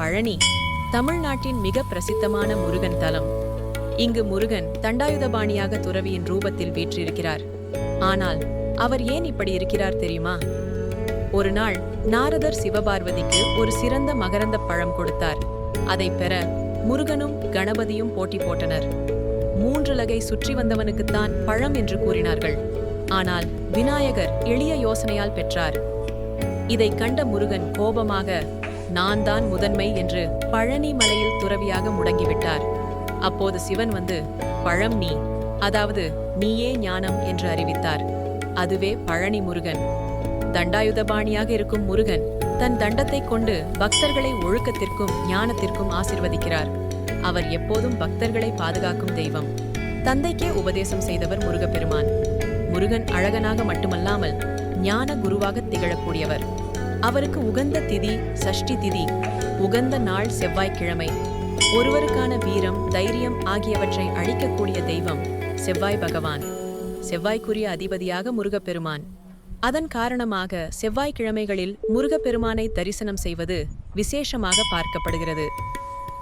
பழனி தமிழ்நாட்டின் மிக பிரசித்தமான முருகன் தலம். இங்கு முருகன் தண்டாயுதபாணியாக துறவியின் ரூபத்தில் வீற்றிருக்கிறார். ஆனால் அவர் ஏன் இப்படி இருக்கிறார் தெரியுமா? ஒரு நாள் நாரதர் சிவபார்வதிக்கு ஒரு சிறந்த மகரந்த பழம் கொடுத்தார். அதை பெற முருகனும் கணபதியும் போட்டி போட்டனர். மூன்றுலகை சுற்றி வந்தவனுக்குத்தான் பழம் என்று கூறினார்கள். ஆனால் விநாயகர் எளிய யோசனையால் பெற்றார். இதை கண்ட முருகன் கோபமாக நான் தான் முதன்மை என்று பழனி மலையில் துறவியாக முடங்கிவிட்டார். அப்போது சிவன் வந்து பழம் நீ அதாவது நீயே ஞானம் என்று அறிவித்தார். அதுவே பழனி முருகன். தண்டாயுதபாணியாக இருக்கும் முருகன் தன் தண்டத்தைக் கொண்டு பக்தர்களை ஒழுக்கத்திற்கும் ஞானத்திற்கும் ஆசிர்வதிக்கிறார். அவர் எப்போதும் பக்தர்களை பாதுகாக்கும் தெய்வம். தந்தைக்கே உபதேசம் செய்தவர் முருகப்பெருமான். முருகன் அழகனாக மட்டுமல்லாமல் ஞான குருவாக திகழக்கூடியவர். அவருக்கு உகந்த திதி சஷ்டி திதி உகந்த நாள் செவ்வாய்க்கிழமை. ஒருவருக்கான வீரம் தைரியம் ஆகியவற்றை அழிக்கக்கூடிய தெய்வம் செவ்வாய் பகவான். செவ்வாய்க்குரிய அதிபதியாக முருகப்பெருமான். அதன் காரணமாக செவ்வாய்க்கிழமைகளில் முருகப்பெருமானை தரிசனம் செய்வது விசேஷமாக பார்க்கப்படுகிறது.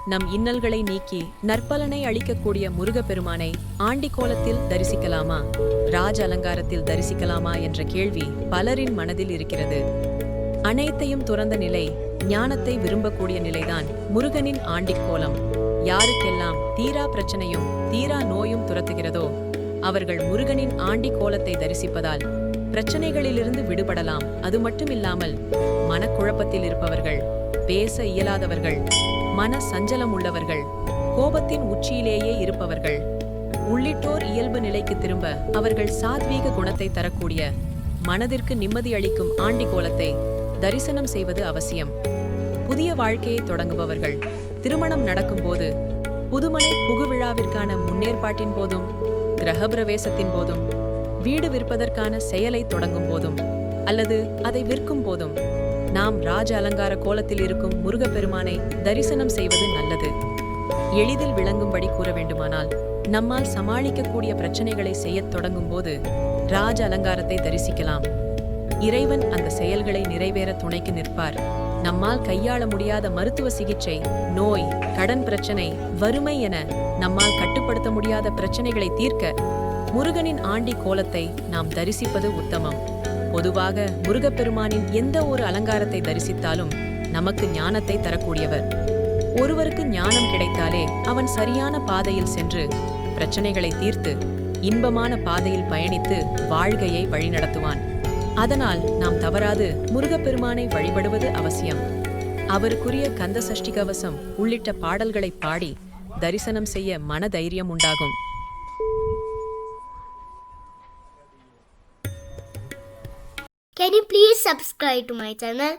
நம் இன்னல்களை நீக்கி நற்பலனை அளிக்கக்கூடிய முருகப்பெருமானை ஆண்டி கோலத்தில் தரிசிக்கலாமா? ராஜ அலங்காரத்தில் தரிசிக்கலாமா? என்ற கேள்வி பலரின் மனதில் இருக்கிறது. அனைத்தையும் துறந்த நிலை ஞானத்தை விரும்பக்கூடிய நிலைதான் முருகனின் ஆண்டிக் கோலம் யாருக்கெல்லாம் தீரா பிரச்சனையும் தீரா நோயும் துரத்துகிறதோ அவர்கள் முருகனின் ஆண்டி கோலத்தை தரிசிப்பதால் பிரச்சனைகளிலிருந்து விடுபடலாம். அது மட்டுமில்லாமல் மனக்குழப்பத்தில் இருப்பவர்கள் பேச இயலாதவர்கள் மன சஞ்சலம் உள்ளவர்கள் கோபத்தின் உச்சியிலேயே இருப்பவர்கள் உள்ளிட்டோர் இயல்பு நிலைக்கு திரும்ப அவர்கள் சாத்வீக குணத்தை தரக்கூடிய மனதிற்கு நிம்மதி அளிக்கும் ஆண்டி கோலத்தை தரிசனம் செய்வது அவசியம். புதிய வாழ்க்கையை தொடங்குபவர்கள் திருமணம் நடக்கும்போது புதுமனை புகுவிழாவிற்கான முன்னேற்பாட்டின் போதும் கிரக பிரவேசத்தின் போதும் வீடு விற்பதற்கான செயலை தொடங்கும் போதும் அல்லது அதை விற்கும் போதும் நாம் ராஜ அலங்கார கோலத்தில் இருக்கும் முருகப்பெருமானை தரிசனம் செய்வது நல்லது. எளிதில் விளங்கும்படி கூற வேண்டுமானால் நம்மால் சமாளிக்கக்கூடிய பிரச்சனைகளை செய்யத் தொடங்கும் போது ராஜ அலங்காரத்தை தரிசிக்கலாம். இறைவன் அந்த செயல்களை நிறைவேற துணைக்கு நிற்பார். நம்மால் கையாள முடியாத மருத்துவ சிகிச்சை நோய் கடன் பிரச்சனை வறுமை என நம்மால் கட்டுப்படுத்த முடியாத பிரச்சனைகளை தீர்க்க முருகனின் ஆண்டி கோலத்தை நாம் தரிசிப்பது உத்தமம். பொதுவாக முருகப்பெருமானின் எந்த ஒரு அலங்காரத்தை தரிசித்தாலும் நமக்கு ஞானத்தை தரக்கூடியவர். ஒருவருக்கு ஞானம் கிடைத்தாலே அவன் சரியான பாதையில் சென்று பிரச்சனைகளை தீர்த்து இன்பமான பாதையில் பயணித்து வாழ்கையை வழிநடத்துவான். அதனால் நாம் தவறாது முருகப்பெருமானை வழிபடுவது அவசியம் அவருக்குரிய கந்த சஷ்டி கவசம் உள்ளிட்ட பாடல்களை பாடி தரிசனம் செய்ய மன தைரியம் உண்டாகும் Can you please subscribe to my channel?